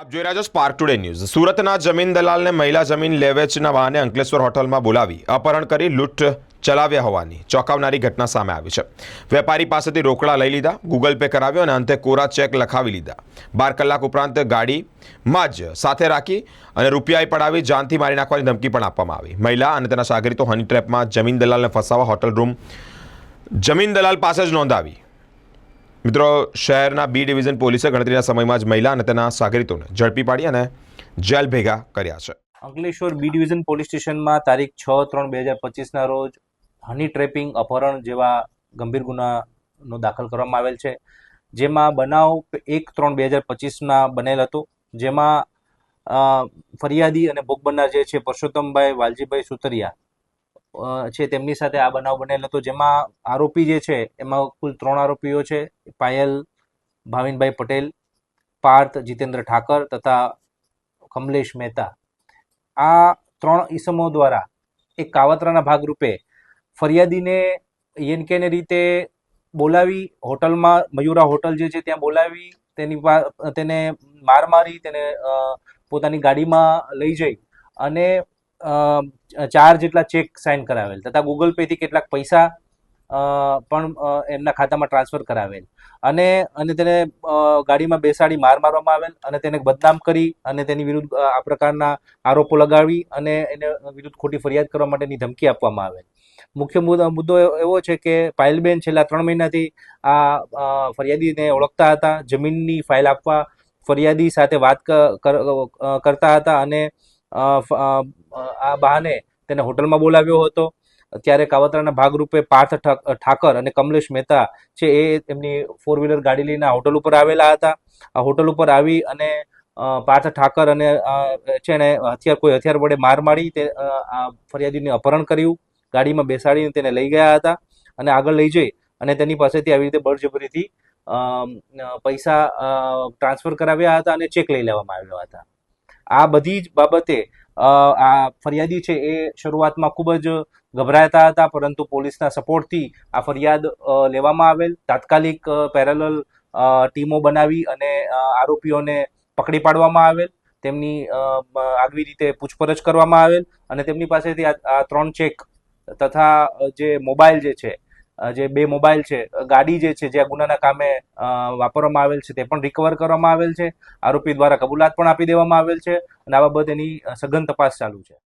આપ જોઈ રહ્યા છો સ્પાર્ક ટુડે ન્યૂઝ સુરતના જમીન દલાલને મહિલા જમીન લેવેચના બહાને અંકલેશ્વર હોટલમાં બોલાવી, અપહરણ કરી, લૂંટ ચલાવ્યા હોવાની ચોંકાવનારી ઘટના સામે આવી છે. વેપારી પાસેથી રોકડા લઈ લીધા ગૂગલ પે કરાવ્યો અને અંતે કોરા ચેક લખાવી લીધા. બાર કલાક ઉપરાંત ગાડીમાં જ સાથે રાખી અને રૂપિયા પડાવી જાનથી મારી નાખવાની ધમકી પણ આપવામાં આવી. મહિલા અને તેના સાગરીતો હની ટ્રેપમાં જમીન દલાલને ફસાવા હોટલ રૂમ જમીન દલાલ પાસે જ નોંધાવી. મિત્રો, શહેરના બી ડિવિઝન પોલીસે ગણતરીના સમયમાં જ મહિલા અને તેના સાગરિતોને ઝડપી પાડી અને જેલ ભેગા કર્યા છે. અંકલેશ્વર બી ડિવિઝન પોલીસ સ્ટેશનમાં તારીખ છ ત્રણ બે હજાર પચીસના રોજ હની ટ્રેપિંગ અપહરણ જેવા ગંભીર ગુનાનો દાખલ કરવામાં આવેલ છે. જેમાં બનાવ એક ત્રણ બે હજાર પચીસના બનેલ હતો. જેમાં ફરિયાદી અને ભોગ બનનાર જે છે, પરસોત્તમભાઈ વાલજીભાઈ સુતરિયા છે, તેમની સાથે આ બનાવ બનેલો. હતો જેમાં આરોપી જે છે, એમાં કુલ ત્રણ આરોપીઓ છે, પાયલ, ભાવિનભાઈ પટેલ, પાર્થ, જીતેન્દ્ર ઠાકર તથા કમલેશ મહેતા. આ ત્રણ ઈસમો દ્વારા એક કાવતરાના ભાગરૂપે ફરિયાદીને યનકેને રીતે બોલાવી, હોટલમાં, મયુરા હોટલ જે છે, ત્યાં બોલાવી, તેની તેને માર મારી, તેને પોતાની ગાડીમાં લઈ જઈ અને ચાર જેટલા ચેક સાઇન કરાવેલ, તથા ગૂગલ પેથી કેટલાક પૈસા પણ એમના ખાતામાં ટ્રાન્સફર કરાવેલ. અને અને તેને ગાડીમાં બેસાડી માર મારવામાં આવેલ, અને તેને બદનામ કરી, અને તેની વિરુદ્ધ આ પ્રકારના આરોપો લગાવી, અને એને વિરુદ્ધ ખોટી ફરિયાદ કરવા માટેની ધમકી આપવામાં આવેલ. મુખ્ય મુદ્દો એવો છે કે પાયલબેન છેલ્લા ત્રણ મહિનાથી આ ફરિયાદીને ઓળખતા હતા, જમીનની ફાઇલ આપવા ફરિયાદી સાથે વાત કરતા હતા, અને આ બહાને તેને હોટલમાં બોલાવ્યો હતો. ત્યારે કાવતરાના ભાગરૂપે પાર્થ ઠાકર અને કમલેશ મહેતા છે એ એમની ફોર વ્હીલર ગાડી લઈને હોટલ ઉપર આવેલા હતા. આ હોટલ ઉપર આવી અને પાર્થ ઠાકર અને છે ને હથિયાર, કોઈ હથિયાર વડે માર મારી તે આ ફરિયાદીને અપહરણ કર્યું. ગાડીમાં બેસાડીને તેને લઈ ગયા હતા અને આગળ લઈ જઈ અને તેની પાસેથી આવી રીતે બળજબરીથી પૈસા ટ્રાન્સફર કરાવ્યા હતા અને ચેક લઈ લેવામાં આવ્યા હતા. આ બધી જ બાબતે આ ફરિયાદી છે એ શરૂઆતમાં ખૂબ જ ગભરાતા હતા, પરંતુ પોલીસના સપોર્ટથી આ ફરિયાદ લેવામાં આવેલ. તાત્કાલિક પેરેલલ ટીમો બનાવી અને આરોપીઓને પકડી પાડવામાં આવેલ. તેમની આગવી રીતે પૂછપરછ કરવામાં આવેલ અને તેમની પાસેથી આ ત્રણ ચેક તથા જે મોબાઈલ જે છે જે બે મોબાઈલ છે ગાડી જે છે, જે આ ગુનાના કામે વાપરવામાં આવેલ છે, તે પણ રિકવર કરવામાં આવેલ છે. આરોપી દ્વારા કબૂલાત પણ આપી દેવામાં આવેલ છે અને આ બાબતેની સઘન તપાસ ચાલુ છે.